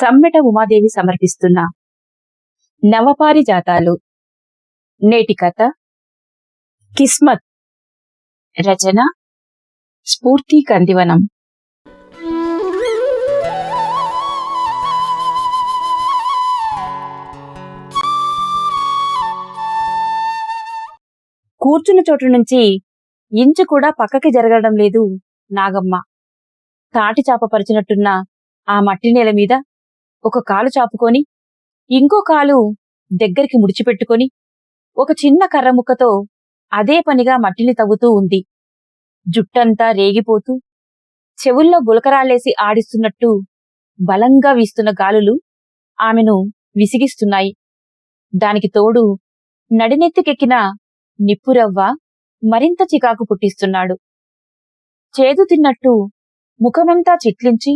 సమ్మెట ఉమాదేవి సమర్పిస్తున్న నవపారిజాతాలు. నేటి కథ. కిస్మత్. రచన. స్ఫూర్తి కందివనం. కూర్చున్న చోటు నుంచి ఇంచు కూడా పక్కకి జరగడం లేదు నాగమ్మ. తాటి చాప పరిచినట్టున్న ఆ మట్టి నేల మీద ఒక కాలు చాపుకొని ఇంకో కాలు దగ్గరికి ముడిచిపెట్టుకొని ఒక చిన్న కర్రముక్కతో అదే పనిగా మట్టిని తవ్వుతూ ఉంది. జుట్టంతా రేగిపోతూ చెవుల్లో గులకరాళ్ళేసి ఆడిస్తున్నట్టు బలంగా వీస్తున్న గాలులు ఆమెను విసిగిస్తున్నాయి. దానికి తోడు నడినెత్తికెక్కిన నిప్పురవ్వ మరింత చికాకు పుట్టిస్తున్నాడు. చేదు తిన్నట్టు ముఖమంతా చిట్లించి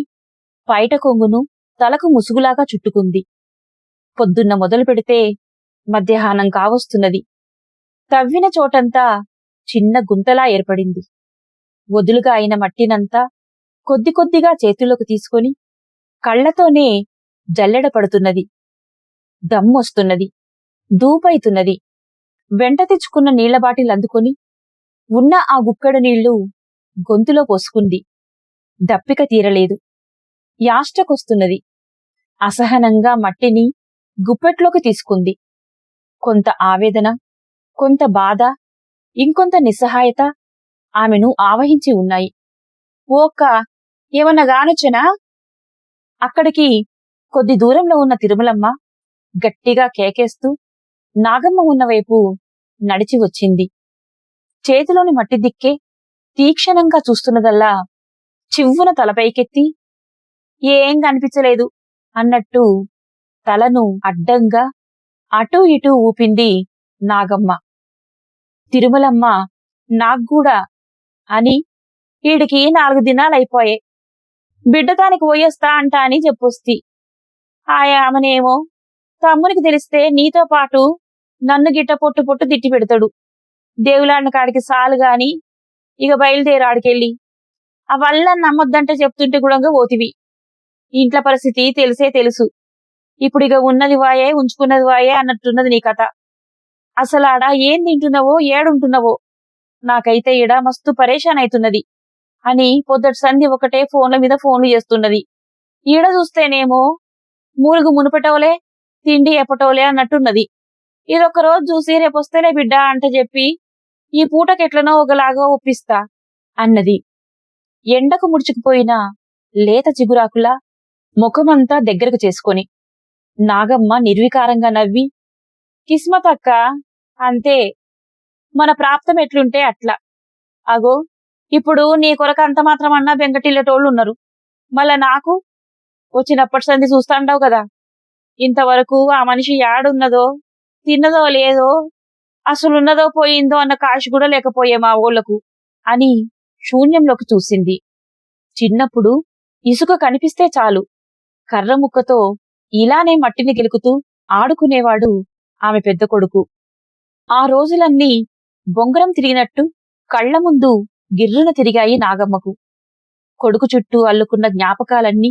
పైట కొంగును తలకు ముసుగులాగా చుట్టుకుంది. పొద్దున్న మొదలు పెడితే మధ్యాహ్నం కావస్తున్నది. తవ్విన చోటంతా చిన్న గుంతలా ఏర్పడింది. వదులుగా అయిన మట్టినంతా కొద్ది కొద్దిగా చేతుల్లోకి తీసుకొని కళ్ళతోనే జల్లెడ పడుతున్నది. దమ్మొస్తున్నది దూపైతున్నది వెంట తెచ్చుకున్న నీళ్ళ బాటిల్ అందుకొని ఉన్న ఆ గుక్కడు నీళ్ళు గొంతులో పోసుకుంది. దప్పిక తీరలేదు. యాష్టకొస్తున్నది. అసహనంగా మట్టిని గుప్పెట్లోకి తీసుకుంది. కొంత ఆవేదన కొంత బాధ ఇంకొంత నిస్సహాయత ఆమెను ఆవహించి ఉన్నాయి. ఓక్క ఏమన్నా గానొచ్చనా? అక్కడికి కొద్ది దూరంలో ఉన్న తిరుమలమ్మ గట్టిగా కేకేస్తూ నాగమ్మ ఉన్నవైపు నడిచి వచ్చింది. చేతిలోని మట్టి దిక్కే తీక్షణంగా చూస్తున్నదల్లా చివ్వున తలపైకెత్తి ఏం కనిపించలేదు అన్నట్టు తలను అడ్డంగా అటూ ఇటూ ఊపింది నాగమ్మ. తిరుమలమ్మ నాగ్గూడా అని వీడికి నాలుగు దినాలైపోయే బిడ్డతానికి పోయేస్తా అంటా అని చెప్పొస్తి. ఆయా ఆమెనేమో తమ్మునికి తెలిస్తే నీతో పాటు నన్ను గిట్ట పొట్టు పొట్టు తిట్టి పెడతాడు. దేవులాడిన కాడికి సాలు గాని ఇక బయలుదేరాడికెళ్ళి ఆ వల్ల నమ్మొద్దంటే చెప్తుంటే కూడా పోతివి. ఇంట్లో పరిస్థితి తెలిసే తెలుసు. ఇప్పుడు ఇక ఉన్నది వాయే ఉంచుకున్నది వాయే అన్నట్టున్నది నీ కథ. అసలు ఆడ ఏం తింటున్నావో ఏడుంటున్నావో? నాకైతే ఈడ మస్తు పరేషాన్ అవుతున్నది అని పొద్దుటి సంధి ఒకటే ఫోన్ల మీద ఫోన్లు చేస్తున్నది. ఈడ చూస్తేనేమో మూలుగు మునుపటోలే తిండి ఎప్పటోలే అన్నట్టున్నది. ఇదొక రోజు చూసి రేపొస్తేనే బిడ్డ అంట చెప్పి ఈ పూటకెట్లనో ఒకలాగా ఒప్పిస్తా అన్నది. ఎండకు ముడుచుకుపోయిన లేత చిగురాకులా ముఖమంతా దగ్గరకు చేసుకొని నాగమ్మ నిర్వికారంగా నవ్వి కిస్మత్ అక్క అంతే మన ప్రాప్తం ఎట్లుంటే అట్లా. అగో ఇప్పుడు నీ కొరకు అంత మాత్రం అన్నా వెంకటిల్లటోళ్ళు ఉన్నారు. మళ్ళా నాకు వచ్చినప్పటి సంది చూస్తాండావు కదా. ఇంతవరకు ఆ మనిషి యాడున్నదో తిన్నదో లేదో అసలున్నదో పోయిందో అన్న కాశ్ కూడా లేకపోయే మా ఊళ్ళకు అని శూన్యంలోకి చూసింది. చిన్నప్పుడు ఇసుక కనిపిస్తే చాలు. కర్రముక్కతో ఇలానే మట్టిని గెలుకుతూ ఆడుకునేవాడు ఆమె పెద్ద కొడుకు. ఆ రోజులన్నీ బొంగరం తిరిగినట్టు కళ్ళ ముందు గిర్రున తిరిగాయి నాగమ్మకు. కొడుకు చుట్టూ అల్లుకున్న జ్ఞాపకాలన్నీ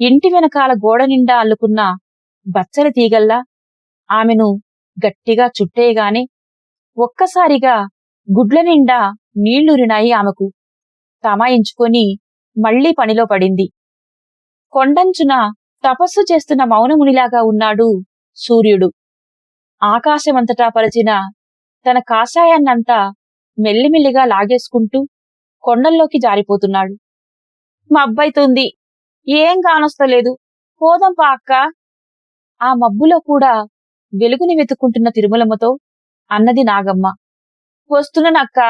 ఇంటి వెనకాల గోడ నిండా అల్లుకున్న బచ్చల తీగల్లా ఆమెను గట్టిగా చుట్టేయగానే ఒక్కసారిగా గుడ్ల నిండా నీళ్ళురినాయి ఆమెకు. తమాయించుకొని మళ్ళీ పనిలో పడింది. కొండంచున తపస్సు చేస్తున్న మౌనమునిలాగా ఉన్నాడు సూర్యుడు. ఆకాశమంతటా పరిచిన తన కాషాయాన్నంతా మెల్లిమెల్లిగా లాగేసుకుంటూ కొండల్లోకి జారిపోతున్నాడు. మా ఏం కానొస్తలేదు. పోదంపా అక్క. ఆ మబ్బులో కూడా వెలుగుని వెతుక్కుంటున్న తిరుమలమ్మతో అన్నది నాగమ్మ. వస్తున్నానక్క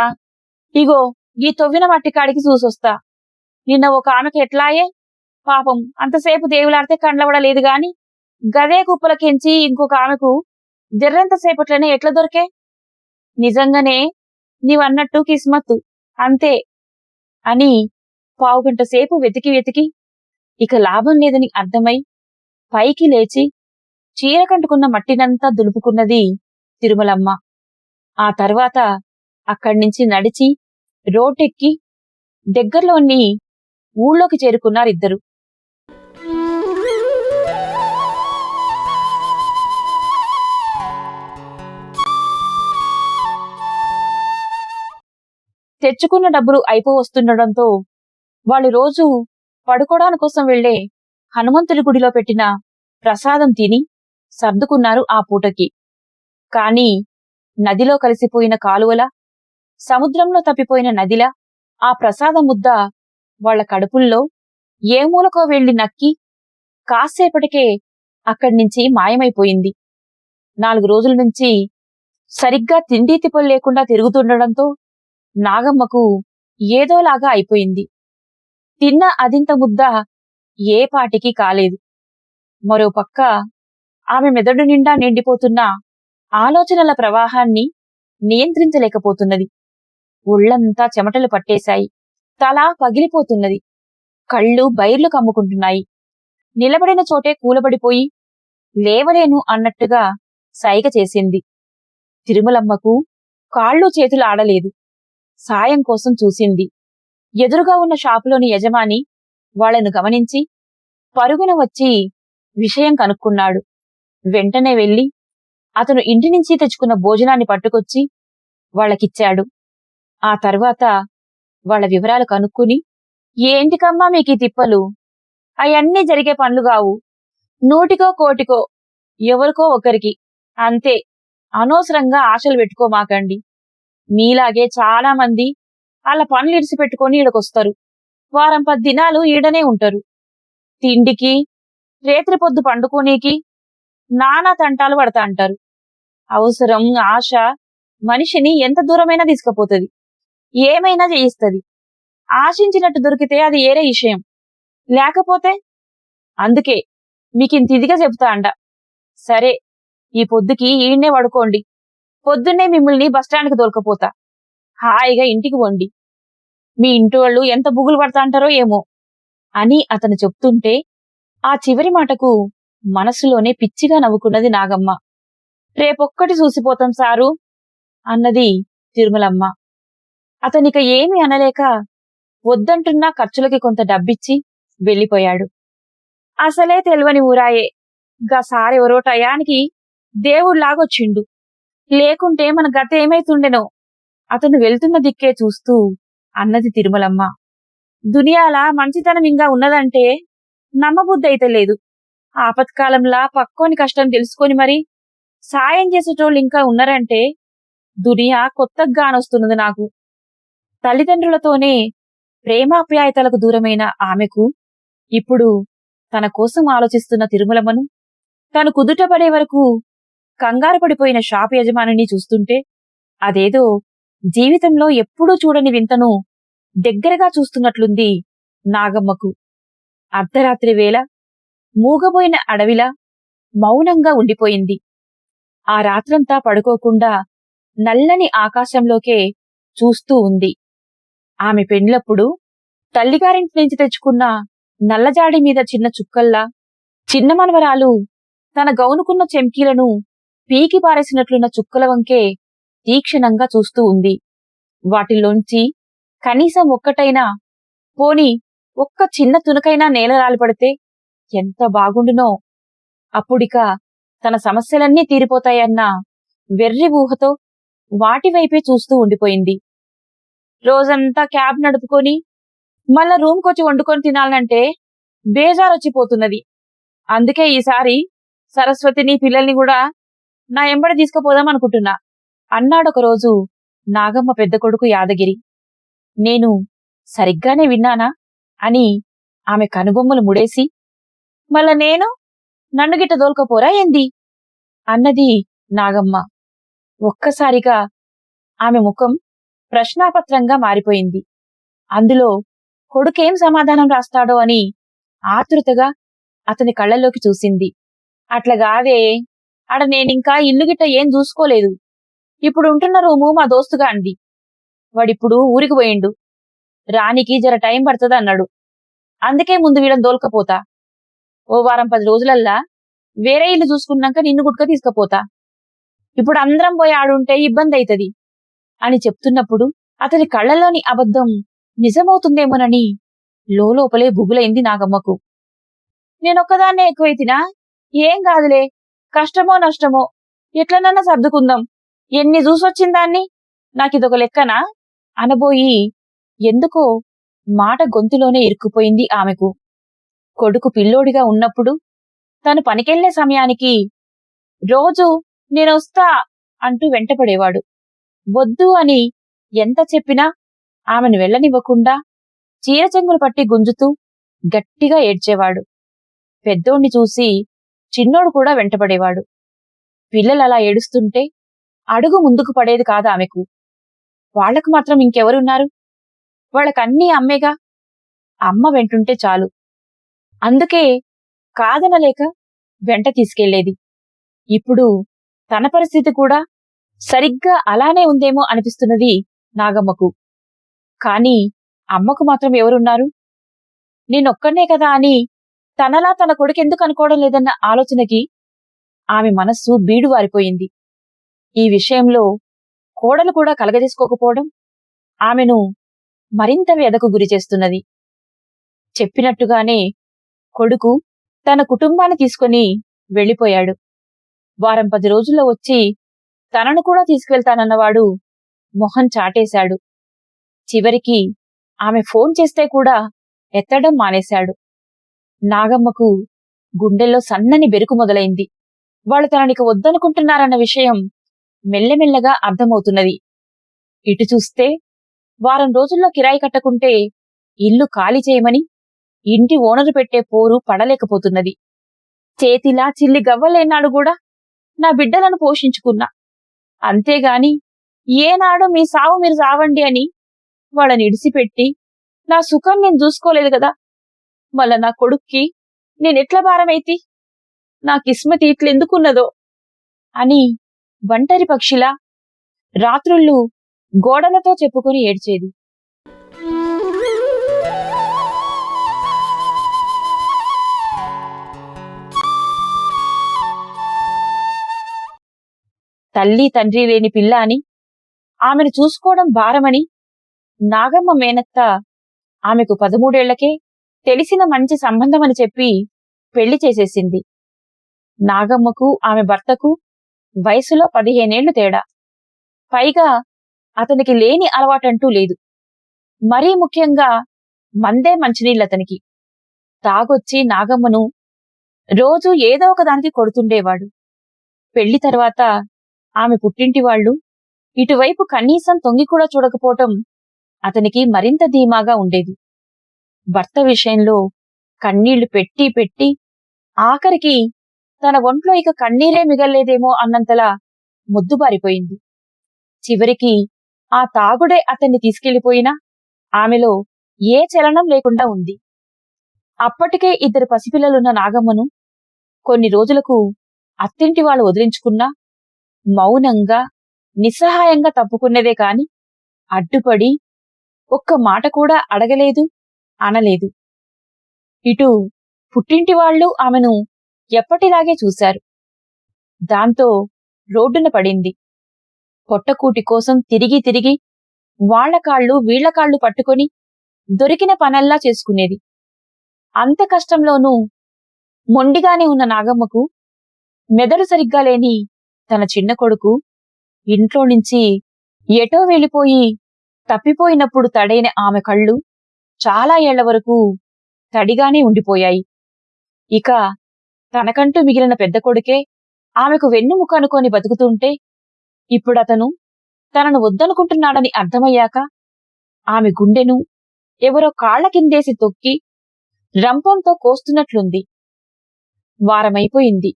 ఇగో ఈ తొవ్విన మట్టికాడికి చూసొస్తా. నిన్న ఒక ఆమెకి ఎట్లాయే పాపం. అంతసేపు దేవులాడితే కండ్లబడలేదు గాని గదే కుప్పలకించి ఇంకొక ఆమెకు జర్రంతసేపట్లనే ఎట్లా దొరికే? నిజంగానే నీవన్నట్టు కిస్మత్తు. అంతే అని పావుగంట సేపు వెతికి వెతికి ఇక లాభం లేదని అర్థమై పైకి లేచి చీర కంటుకున్న మట్టినంతా దులుపుకున్నది తిరుమలమ్మ. ఆ తర్వాత అక్కడి నుంచి నడిచి రోడ్డెక్కి దగ్గరలోని ఊళ్ళోకి చేరుకున్నారిద్దరు. తెచ్చుకున్న డబ్బులు అయిపో వస్తుండడంతో వాళ్ళు రోజు పడుకోవడాని కోసం వెళ్ళే హనుమంతుడి గుడిలో పెట్టిన ప్రసాదం తిని సర్దుకున్నారు ఆ పూటకి. కాని నదిలో కలిసిపోయిన కాలువల సముద్రంలో తప్పిపోయిన నదిలా ఆ ప్రసాదం ముద్ద వాళ్ళ కడుపుల్లో ఏ మూలకో వెళ్ళి నక్కి కాసేపటికే అక్కడి నుంచి మాయమైపోయింది. నాలుగు రోజుల నుంచి సరిగ్గా తిండి తిప్పలు లేకుండా తిరుగుతుండడంతో నాగమ్మకు ఏదోలాగా అయిపోయింది. తిన్న అదింత ముద్ద ఏ పాటికి కాలేదు. మరోపక్క ఆమె మెదడు నిండా నిండిపోతున్న ఆలోచనల ప్రవాహాన్ని నియంత్రించలేకపోతున్నది. ఒళ్ళంతా చెమటలు పట్టేశాయి. తల పగిలిపోతున్నది. కళ్ళు బైర్లు కమ్ముకుంటున్నాయి. నిలబడిన చోటే కూలబడిపోయి లేవలేను అన్నట్టుగా సైగ చేసింది. తిరుమలమ్మకు కాళ్ళు చేతులు ఆడలేదు. సాయం కోసం చూసింది. ఎదురుగా ఉన్న షాపులోని యజమాని వాళ్ళను గమనించి పరుగున వచ్చి విషయం కనుక్కున్నాడు. వెంటనే వెళ్ళి అతను ఇంటి నుంచి తెచ్చుకున్న భోజనాన్ని పట్టుకొచ్చి వాళ్ళకిచ్చాడు. ఆ తర్వాత వాళ్ళ వివరాలు కనుక్కుని ఏంటికమ్మా మీకు ఈ తిప్పలు? అవన్నీ జరిగే పనులు కావు. నూటికో కోటికో ఎవరికో ఒకరికి. అంతే. అనవసరంగా ఆశలు పెట్టుకోమాకండి. మీలాగే చాలా మంది వాళ్ళ పనులు ఇడిసిపెట్టుకొని ఈడకొస్తారు. వారం పది దినాలు ఈడనే ఉంటారు. తిండికి రేత్రి పొద్దు పండుకోనీకి నానా తంటాలు పడతా అంటారు. అవసరం ఆశ మనిషిని ఎంత దూరమైనా తీసుకుపోతుంది. ఏమైనా చేయిస్తుంది. ఆశించినట్టు దొరికితే అది ఏరే విషయం. లేకపోతే అందుకే మీకింత ఇదిగా చెప్తా అండ సరే ఈ పొద్దుకి ఈయన్నే పడుకోండి. పొద్దున్నే మిమ్మల్ని బస్టాండ్కి దొరకపోతా హాయిగా ఇంటికి వండి మీ ఇంటి వాళ్ళు ఎంత బుగులు పడతా అంటారో ఏమో అని అతను చెప్తుంటే ఆ చివరి మాటకు మనసులోనే పిచ్చిగా నవ్వుకున్నది నాగమ్మ. రేపొక్కటి చూసిపోతాం సారు అన్నది తిరుమలమ్మ. అతనిక ఏమి అనలేక వద్దంటున్నా ఖర్చులకి కొంత డబ్బిచ్చి వెళ్ళిపోయాడు. అసలే తెలివని ఊరాయే. గా సారెవరో టయానికి దేవుళ్ళాగొచ్చిండు లేకుంటే మన గత ఏమైతుండెనో? అతను వెళ్తున్న దిక్కే చూస్తూ అన్నది తిరుమలమ్మ. దునియాల మంచితనం ఇంకా ఉన్నదంటే నమ్మబుద్ధైతే లేదు. ఆపత్కాలంలా పక్కోని కష్టం తెలుసుకొని మరి సాయం చేసేటోళ్ళు ఇంకా ఉన్నారంటే దునియా కొత్తగా గానొస్తున్నది నాకు. తల్లిదండ్రులతోనే ప్రేమాప్యాయతలకు దూరమైన ఆమెకు ఇప్పుడు తన కోసం ఆలోచిస్తున్న తిరుమలమ్మను తను కుదుటపడే వరకు కంగారు పడిపోయిన షాపు యజమానిని చూస్తుంటే అదేదో జీవితంలో ఎప్పుడూ చూడని వింతను దగ్గరగా చూస్తున్నట్లుంది నాగమ్మకు. అర్ధరాత్రి వేళ మూగబోయిన అడవిలా మౌనంగా ఉండిపోయింది. ఆ రాత్రంతా పడుకోకుండా నల్లని ఆకాశంలోకే చూస్తూ ఉంది. ఆమె పెండ్లప్పుడు తల్లిగారింటి నుంచి తెచ్చుకున్న నల్లజాడి మీద చిన్న చుక్కల్లా చిన్న మనవరాలు తన గౌనుకున్న చెంకీలను పీకి పారేసినట్లున్న చుక్కల వంకే తీక్షణంగా చూస్తూ ఉంది. వాటిలోంచి కనీసం ఒక్కటైనా పోని ఒక్క చిన్న తునకైనా నేల రాలిపడితే ఎంత బాగుండునో. అప్పుడిక తన సమస్యలన్నీ తీరిపోతాయన్న వెర్రి ఊహతో వాటి వైపే చూస్తూ ఉండిపోయింది. రోజంతా క్యాబ్ నడుపుకొని మళ్ళా రూమ్కొచ్చి వండుకొని తినాలంటే బేజారొచ్చిపోతున్నది. అందుకే ఈసారి సరస్వతిని పిల్లల్ని కూడా నా ఎంబడి తీసుకుపోదాం అనుకుంటున్నా. అన్నాడొకరోజు నాగమ్మ పెద్ద కొడుకు యాదగిరి. నేను సరిగ్గానే విన్నానా అని ఆమె కనుబొమ్మలు ముడేసి మళ్ళా నేను? నన్ను గిట్ట దోల్కపోరా ఏంది? అన్నది నాగమ్మ. ఒక్కసారిగా ఆమె ముఖం ప్రశ్నాపత్రంగా మారిపోయింది. అందులో కొడుకేం సమాధానం రాస్తాడో అని ఆతృతగా అతని కళ్ళల్లోకి చూసింది. అట్లగాదే ఆడ నేనింకా ఇల్లు గిట్ట ఏం చూసుకోలేదు. ఇప్పుడు ఉంటున్న రూము మా దోస్తుగా అంది. వాడిప్పుడు ఊరికి పోయిండు. రానికి జర టైం పడుతుంది అన్నాడు. అందుకే ముందు వీళ్ళని దోల్కపోతా. ఓ వారం పది రోజులల్లా వేరే ఇల్లు చూసుకున్నాక నిన్ను గుట్క తీసుకపోతా. ఇప్పుడు అందరం పోయి ఆడుంటే ఇబ్బంది అవుతుంది అని చెప్తున్నప్పుడు అతని కళ్ళలోని అబద్ధం నిజమవుతుందేమోనని లోపలే బుగులైంది నాగమ్మకు. నేనొక్కదాన్నే ఎక్కువైతినా? ఏం కాదులే. కష్టమో నష్టమో ఎట్లనన్నా సర్దుకుందాం. ఎన్ని చూసొచ్చిందాన్ని నాకిదొక లెక్కనా? అనబోయి ఎందుకో మాట గొంతులోనే ఇరుక్కుపోయింది ఆమెకు. కొడుకు పిల్లోడిగా ఉన్నప్పుడు తను పనికెళ్ళే సమయానికి రోజు నేనొస్తా అంటూ వెంటపడేవాడు. వద్దు అని ఎంత చెప్పినా ఆమెను వెళ్ళనివ్వకుండా చీరచెంగులు పట్టి గుంజుతూ గట్టిగా ఏడ్చేవాడు. పెద్దోణ్ణి చూసి చిన్నోడు కూడా వెంటపడేవాడు పిల్లలలా ఏడుస్తుంటే అడుగు ముందుకు పడేది కాదు ఆమెకు. వాళ్ళకు మాత్రం ఇంకెవరున్నారు? వాళ్ళకన్నీ అమ్మేగా? అమ్మ వెంటుంటే చాలు. అందుకే కాదనలేక వెంట తీసుకెళ్ళేది ఇప్పుడు తన పరిస్థితి కూడా సరిగ్గా అలానే ఉందేమో అనిపిస్తున్నది నాగమ్మకు. కాని అమ్మకు మాత్రం ఎవరున్నారు? నేనొక్కనే కదా అని తనలా తన కొడుకెందుకు అనుకోవడం లేదన్న ఆలోచనకి ఆమె మనస్సు బీడు వారిపోయింది. ఈ విషయంలో కోడలు కూడా కలగజేసుకోకపోవడం ఆమెను మరింత వ్యధకు గురిచేస్తున్నది చెప్పినట్టుగానే కొడుకు తన కుటుంబాన్ని తీసుకుని వెళ్ళిపోయాడు. వారం పది రోజుల్లో వచ్చి తనను కూడా తీసుకువెళ్తానన్నవాడు మొహం చాటేశాడు. చివరికి ఆమె ఫోన్ చేస్తే కూడా ఎత్తడం మానేశాడు. నాగమ్మకు గుండెల్లో సన్నని బెరుకు మొదలైంది. వాళ్ళు తననికి వద్దనుకుంటున్నారన్న విషయం మెల్లమెల్లగా అర్థమవుతున్నది. ఇటు చూస్తే వారం రోజుల్లో కిరాయి కట్టకుంటే ఇల్లు ఖాళీ చేయమని ఇంటి ఓనరు పెట్టే పోరు పడలేకపోతున్నది. చేతిలా చిల్లి గవ్వలేనాడు కూడా నా బిడ్డలను పోషించుకున్నా. అంతేగాని ఏనాడు మీ సావు మీరు సావండి అని వాళ్ళని ఇడిసిపెట్టి నా సుఖం నేను చూసుకోలేదు కదా. మళ్ళా నా కొడుక్కి నేనెట్ల భారమైతి? నా కిస్మతి ఇట్లెందుకున్నదో అని ఒంటరి పక్షిలా రాత్రుళ్ళు గోడలతో చెప్పుకొని ఏడ్చేది. తల్లి తండ్రి లేని పిల్ల అని ఆమెను చూసుకోవడం భారమని నాగమ్మ మేనత్త ఆమెకు పదమూడేళ్ళకే తెలిసిన మంచి సంబంధమని చెప్పి పెళ్ళి చేసేసింది. నాగమ్మకు ఆమె భర్తకు వయసులో పదిహేనేళ్ళు తేడా. పైగా అతనికి లేని అలవాటంటూ లేదు. మరీ ముఖ్యంగా మందే మంచినీళ్ళతనికి తాగొచ్చి నాగమ్మను రోజు ఏదో ఒకదానికి కొడుతుండేవాడు. పెళ్ళి తర్వాత ఆమె పుట్టింటి వాళ్ళు ఇటువైపు కనీసం తొంగి కూడా చూడకపోవటం అతనికి మరింత ధీమాగా ఉండేది. భర్త విషయంలో కన్నీళ్ళు పెట్టి పెట్టి ఆఖరికి తన ఒంట్లో ఇక కన్నీరే మిగల్లేదేమో అన్నంతలా ముద్దుబారిపోయింది చివరికి ఆ తాగుడే అతన్ని తీసుకెళ్ళిపోయినా ఆమెలో ఏ చలనం లేకుండా ఉంది. అప్పటికే ఇద్దరు పసిపిల్లలున్న నాగమ్మను కొన్ని రోజులకు అత్తింటి వాళ్ళు వదిలించుకున్నా మౌనంగా నిస్సహాయంగా తప్పుకున్నదే కాని అడ్డుపడి ఒక్క మాట కూడా అడగలేదు. అనలేదు ఇటు పుట్టింటి వాళ్ళు ఆమెను ఎప్పటిలాగే చూశారు. దాంతో రోడ్డున పడింది. పొట్టకూటి కోసం తిరిగి తిరిగి వాళ్ళ కాళ్ళు వీళ్ళ కాళ్ళు పట్టుకొని దొరికిన పనల్లా చేసుకునేది. అంత కష్టంలోనూ మొండిగానే ఉన్న నాగమ్మకు మెదడు సరిగ్గా లేని తన చిన్న కొడుకు ఇంట్లో నుంచి ఎటో వెళ్ళిపోయి తప్పిపోయినప్పుడు తడైన ఆమె కళ్ళు చాలా ఏళ్ళ వరకు తడిగానే ఉండిపోయాయి. ఇక తనకంటూ మిగిలిన పెద్ద కొడుకే ఆమెకు వెన్నుముక అనుకొని బతుకుతుంటే ఇప్పుడతను తనను వద్దనుకుంటున్నాడని అర్థమయ్యాక ఆమె గుండెను ఎవరో కాళ్ళ కిందేసి తొక్కి రంపంతో కోస్తున్నట్లుంది. వారమైపోయింది.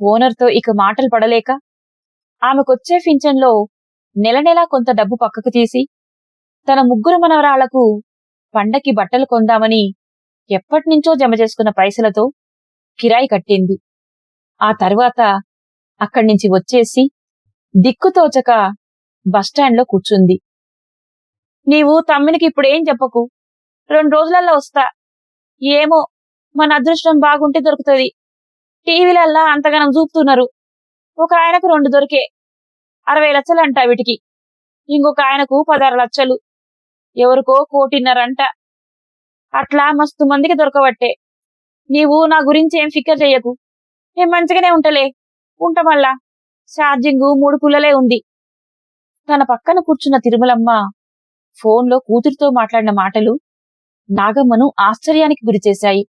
ఓనర్తో ఇక మాటలు పడలేక ఆమెకొచ్చే ఫించన్లో నెల నెలా కొంత డబ్బు పక్కకు తీసి తన ముగ్గురు మనవరాళ్ళకు పండకి బట్టలు కొందామని ఎప్పటినుంచో జమ చేసుకున్న పైసలతో కిరాయి కట్టింది. ఆ తర్వాత అక్కడి నుంచి వచ్చేసి దిక్కుతోచక బస్టాండ్లో కూర్చుంది. నీవు తమ్మినికి ఇప్పుడేం చెప్పకు? రెండు రోజులల్లో వస్తా. ఏమో మన అదృష్టం బాగుంటే దొరుకుతుంది. టీవీలల్లా అంతగానం చూపుతున్నారు ఒక ఆయనకు రెండు దొరికే అరవై లక్షలు అంట వీటికి. ఇంకొక ఆయనకు పదహారు లక్షలు ఎవరికో కోటిన్నరంట. అట్లా మస్తు మందికి దొరకబట్టే. నీవు నా గురించి ఏం ఫిక్కర్ చెయ్యకు. నేను మంచిగానే ఉంటలే. ఉంట మళ్ళా. ఛార్జింగు మూడు పుల్లలే ఉంది. తన పక్కన కూర్చున్న తిరుమలమ్మ ఫోన్లో కూతురితో మాట్లాడిన మాటలు నాగమ్మను ఆశ్చర్యానికి గురిచేశాయి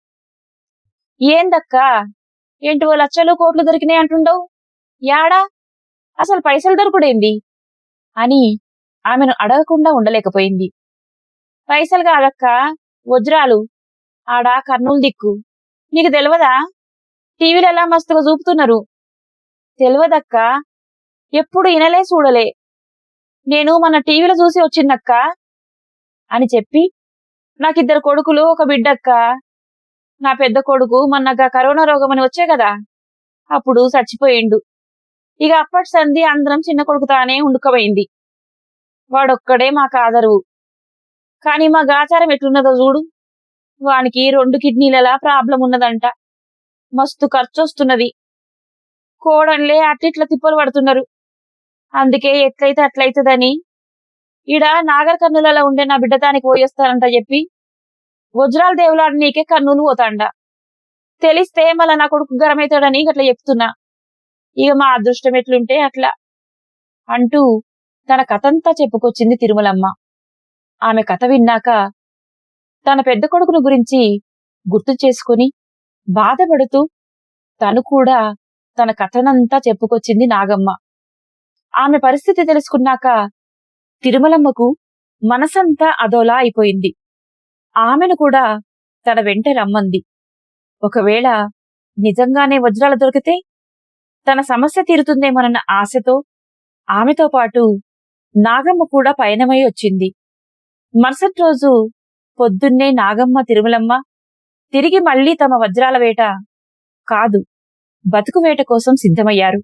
ఏందక్కా? ఏంటివో లచ్చలు లక్షలు కోట్లు దొరికినాయి అంటుండవు? యాడా? అసలు పైసలు దొరకడేంది? అని ఆమెను అడగకుండా ఉండలేకపోయింది. పైసలు కాదక్క వజ్రాలు. ఆడ కర్నూలు దిక్కు. నీకు తెలియదా టీవీలు ఎలా మస్తుగా చూపుతున్నారు. తెలియదక్క ఎప్పుడు ఇనలే చూడలే. నేను మన టీవీలో చూసి వచ్చిందక్క అని చెప్పి నాకిద్దరు కొడుకులు ఒక బిడ్డక్క. నా పెద్ద కొడుకు మొన్నగా కరోనా రోగం అని వచ్చే కదా అప్పుడు చచ్చిపోయిండు. ఇక అప్పటి సంధి అందరం చిన్న కొడుకు తానే ఉండుకపోయింది వాడొక్కడే మాకు ఆదరువు. కానీ మా గాచారం ఎట్లున్నదో చూడు. వానికి రెండు కిడ్నీలలా ప్రాబ్లం ఉన్నదంట. మస్తు ఖర్చు వస్తున్నది కోడన్లే అట్టిట్ల తిప్పలు పడుతున్నారు. అందుకే ఎట్లయితే అట్లయితదని ఈడ నాగర్ కర్నూలలో ఉండే నా బిడ్డ దానికి పోయేస్తానంట చెప్పి వజ్రాల దేవులాడు నీకే కర్నూలు పోతాండ. తెలిస్తే మళ్ళా నా కొడుకు గరమవుతాడని గట్లా చెప్తున్నా. ఇక మా అదృష్టం ఎట్లుంటే అట్లా. అంటూ తన కథంతా చెప్పుకొచ్చింది తిరుమలమ్మ. ఆమె కథ విన్నాక తన పెద్ద కొడుకును గురించి గుర్తు చేసుకుని బాధపడుతూ తను కూడా తన కథనంతా చెప్పుకొచ్చింది నాగమ్మ. ఆమె పరిస్థితి తెలుసుకున్నాక తిరుమలమ్మకు మనసంతా అదోలా అయిపోయింది. ఆమెను కూడా తన వెంట రమ్మంది. ఒకవేళ నిజంగానే వజ్రాలు దొరికితే తన సమస్య తీరుతుందేమోనన్న ఆశతో ఆమెతో పాటు నాగమ్మ కూడా పయనమై వచ్చింది. మరుసటి రోజు పొద్దున్నే నాగమ్మ తిరుమలమ్మ తిరిగి మళ్ళీ తమ వజ్రాల వేట కాదు బతుకు వేట కోసం సిద్ధమయ్యారు.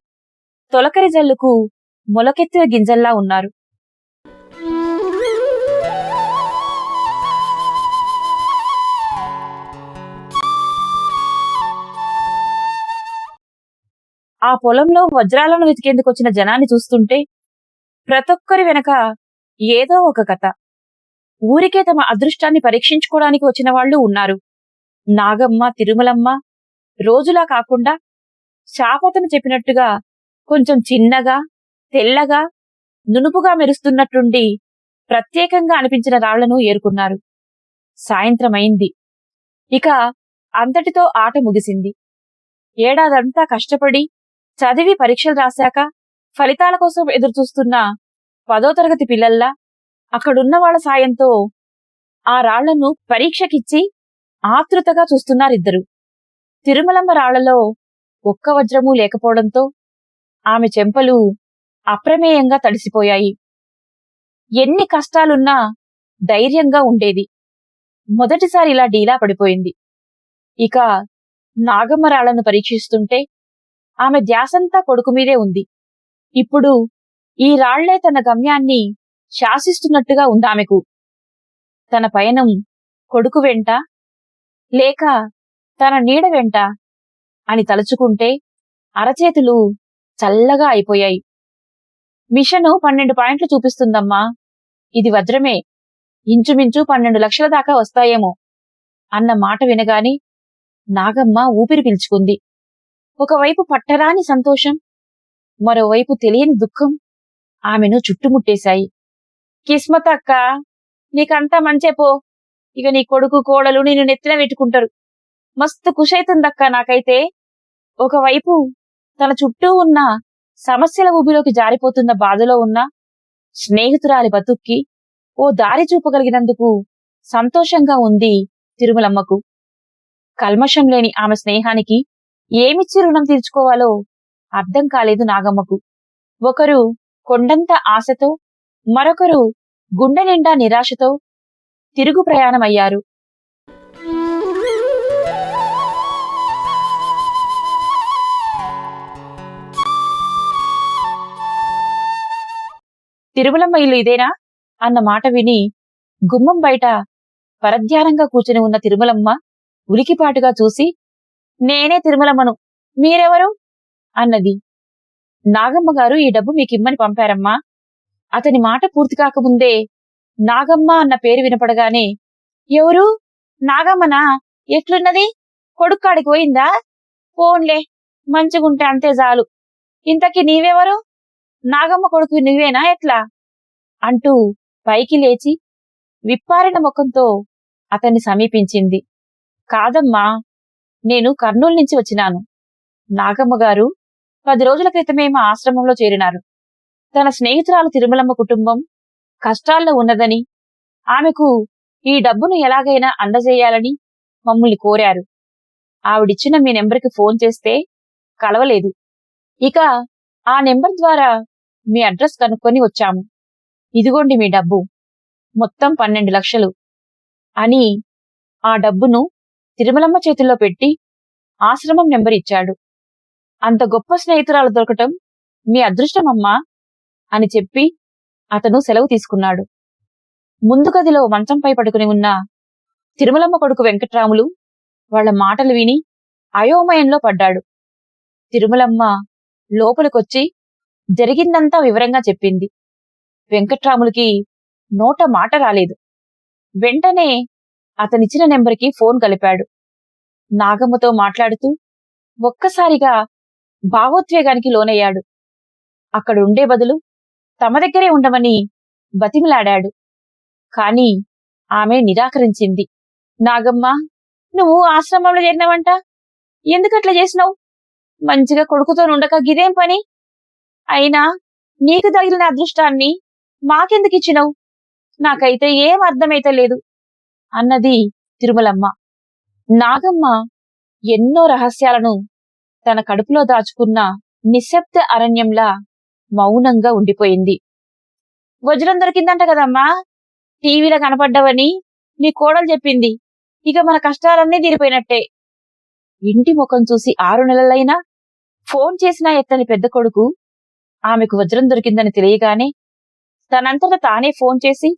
తొలకరి జల్లుకు మొలకెత్తిన గింజల్లా ఉన్నారు. ఆ పొలంలో వజ్రాలను వెతికేందుకొచ్చిన జనాన్ని చూస్తుంటే ప్రతొక్కరి వెనక ఏదో ఒక కథ. ఊరికే తమ అదృష్టాన్ని పరీక్షించుకోవడానికి వచ్చిన వాళ్ళు ఉన్నారు. నాగమ్మ తిరుమలమ్మ రోజులా కాకుండా శాపతను చెప్పినట్టుగా కొంచెం చిన్నగా తెల్లగా నునుపుగా మెరుస్తున్నట్టుండి ప్రత్యేకంగా అనిపించిన రాళ్ళను ఏరుకున్నారు. సాయంత్రమైంది ఇక అంతటితో ఆట ముగిసింది. ఏడాదంతా కష్టపడి చదివి పరీక్షలు రాశాక ఫలితాల కోసం ఎదురుచూస్తున్న పదో తరగతి పిల్లల్లా అక్కడున్న వాళ్ళ సాయంతో ఆ రాళ్ళను పరీక్షకిచ్చి ఆతృతగా చూస్తున్నారిద్దరు. తిరుమలమ్మ రాళ్ళలో ఒక్క వజ్రమూ లేకపోవడంతో ఆమె చెంపలు అప్రమేయంగా తడిసిపోయాయి. ఎన్ని కష్టాలున్నా ధైర్యంగా ఉండేది. మొదటిసారి ఇలా డీలా పడిపోయింది. ఇక నాగమ్మ రాళ్ళను పరీక్షిస్తుంటే ఆమె ధ్యాసంతా కొడుకు మీదే ఉంది. ఇప్పుడు ఈ రాళ్ళే తన గమ్యాన్ని శాసిస్తున్నట్టుగా ఉందామెకు తన పయనం కొడుకు వెంట లేక తన నీడ వెంట అని తలుచుకుంటే అరచేతులు చల్లగా అయిపోయాయి. మిషను పన్నెండు పాయింట్లు చూపిస్తుందమ్మా. ఇది వజ్రమే. ఇంచుమించు పన్నెండు లక్షల దాకా వస్తాయేమో అన్న మాట వినగాని నాగమ్మ ఊపిరి పీల్చుకుంది. ఒకవైపు పట్టరాని సంతోషం మరోవైపు తెలియని దుఃఖం ఆమెను చుట్టుముట్టేశాయి. కిస్మత్ అక్క నీకంతా మంచే పో. ఇక నీ కొడుకు కోడలు నిన్ను నెత్తిన పెట్టుకుంటారు. మస్తు కుషైతుందక్క నాకైతే. ఒకవైపు తన చుట్టూ ఉన్న సమస్యల ఊబిలోకి జారిపోతున్న బాధలో ఉన్న స్నేహితురాలి బతుక్కి ఓ దారి చూపగలిగినందుకు సంతోషంగా ఉంది తిరుమలమ్మకు. కల్మషం లేని ఆమె స్నేహానికి ఏమిచ్చి రుణం తీర్చుకోవాలో అర్థం కాలేదు నాగమ్మకు. ఒకరు కొండంత ఆశతో మరొకరు గుండె నిండా నిరాశతో తిరుగు ప్రయాణమయ్యారు. తిరుమలమ్మ ఇల్లు ఇదేనా? అన్న మాట విని గుమ్మం బయట పరధ్యానంగా కూర్చుని ఉన్న తిరుమలమ్మ ఉలికిపాటుగా చూసి నేనే తిరుమలమ్మను. మీరెవరు? అన్నది. నాగమ్మ గారు ఈ డబ్బు మీకిమ్మని పంపారమ్మా. అతని మాట పూర్తి కాకముందే నాగమ్మ అన్న పేరు వినపడగానే ఎవరు? నాగమ్మనా? ఎట్లున్నది? కొడుక్కాడికి పోయిందా? పోన్లే మంచిగుంటే అంతే చాలు. ఇంతకీ నీవెవరు? నాగమ్మ కొడుకు నువ్వేనా ఎట్లా? అంటూ పైకి లేచి విప్పారిన ముఖంతో అతన్ని సమీపించింది. కాదమ్మా నేను కర్నూలు నుంచి వచ్చినాను. నాగమ్మ గారు పది రోజుల క్రితమే మా ఆశ్రమంలో చేరినారు. తన స్నేహితురాలు తిరుమలమ్మ కుటుంబం కష్టాల్లో ఉన్నదని ఆమెకు ఈ డబ్బును ఎలాగైనా అందజేయాలని మమ్మల్ని కోరారు. ఆవిడిచ్చిన మీ నెంబర్కి ఫోన్ చేస్తే కలవలేదు. ఇక ఆ నెంబర్ ద్వారా మీ అడ్రస్ కనుక్కొని వచ్చాము. ఇదిగోండి మీ డబ్బు. మొత్తం పన్నెండు లక్షలు అని ఆ డబ్బును తిరుమలమ్మ చేతుల్లో పెట్టి ఆశ్రమం నెంబర్ ఇచ్చాడు. అంత గొప్ప స్నేహితురాలు దొరకటం మీ అదృష్టమమ్మా. అని చెప్పి అతను సెలవు తీసుకున్నాడు. ముందు గదిలో మంచంపై పడుకుని ఉన్న తిరుమలమ్మ కొడుకు వెంకట్రాములు వాళ్ళ మాటలు విని అయోమయంలో పడ్డాడు. తిరుమలమ్మ లోపలికొచ్చి జరిగిందంతా వివరంగా చెప్పింది. వెంకట్రాములకి నోట మాట రాలేదు. వెంటనే అతనిచ్చిన నెంబర్కి ఫోన్ కలిపాడు. నాగమ్మతో మాట్లాడుతూ ఒక్కసారిగా భావోద్వేగానికి లోనయ్యాడు. అక్కడుండే బదులు తమ దగ్గరే ఉండమని బతిమిలాడాడు. కాని ఆమె నిరాకరించింది. నాగమ్మ నువ్వు ఆశ్రమంలో చేరినావంట? ఎందుకట్లా చేసినావు? మంచిగా కొడుకుతో ఉండక గిదేం పని? అయినా నీకు తగిలిన అదృష్టాన్ని మాకెందుకు ఇచ్చినావు? నాకైతే ఏం అర్థమైతే లేదు అన్నది తిరుమలమ్మ. నాగమ్మ ఎన్నో రహస్యాలను తన కడుపులో దాచుకున్న నిశ్శబ్ద అరణ్యంలా మౌనంగా ఉండిపోయింది. వజ్రం దొరికిందంట కదమ్మా. టీవీలో కనపడ్డవని నీ కోడలు చెప్పింది. ఇక మన కష్టాలన్నీ తీరిపోయినట్టే. ఇంటి ముఖం చూసి ఆరు నెలలైనా ఫోన్ చేసినా ఎత్తని పెద్ద కొడుకు ఆమెకు వజ్రం దొరికిందని తెలియగానే తనంతట తానే ఫోన్ చేసి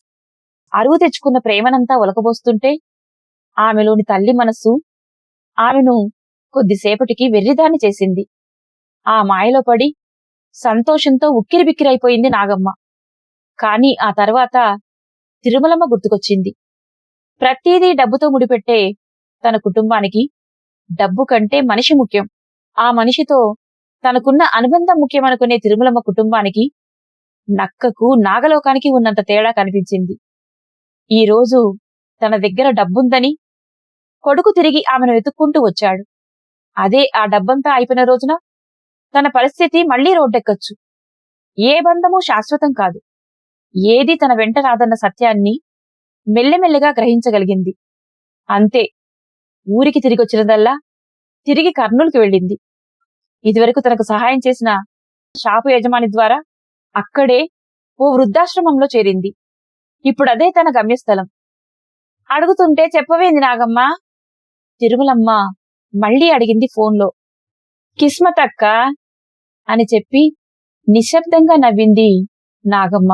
అరువు తెచ్చుకున్న ప్రేమనంతా ఒలకబోస్తుంటే ఆమెలోని తల్లి మనస్సు ఆమెను కొద్దిసేపటికి వెర్రిదాన్ని చేసింది. ఆ మాయలో పడి సంతోషంతో ఉక్కిరిబిక్కిరైపోయింది నాగమ్మ. కాని ఆ తర్వాత తిరుమలమ్మ గుర్తుకొచ్చింది. ప్రతీదీ డబ్బుతో ముడిపెట్టే తన కుటుంబానికి డబ్బు కంటే మనిషి ముఖ్యం. ఆ మనిషితో తనకున్న అనుబంధం ముఖ్యమనుకునే తిరుమలమ్మ కుటుంబానికి నక్కకు నాగలోకానికి ఉన్నంత తేడా కనిపించింది. ఈ రోజు తన దగ్గర డబ్బుందని కొడుకు తిరిగి ఆమెను వెతుక్కుంటూ వచ్చాడు. అదే ఆ డబ్బంతా అయిపోయిన రోజున తన పరిస్థితి మళ్ళీ రోడ్డెక్కచ్చు. ఏ బంధము శాశ్వతం కాదు. ఏది తన వెంట రాదన్న సత్యాన్ని మెల్లెమెల్లగా గ్రహించగలిగింది. అంతే ఊరికి తిరిగొచ్చినదల్లా తిరిగి కర్నూలుకి వెళ్ళింది. ఇదివరకు తనకు సహాయం చేసిన షాపు యజమాని ద్వారా అక్కడే ఓ వృద్ధాశ్రమంలో చేరింది. ఇప్పుడు అదే తన గమ్యస్థలం. అడుగుతుంటే చెప్పవేంది నాగమ్మ? తిరుమలమ్మ మళ్ళీ అడిగింది ఫోన్లో. కిస్మత్ అక్క అని చెప్పి నిశ్శబ్దంగా నవ్వింది నాగమ్మ.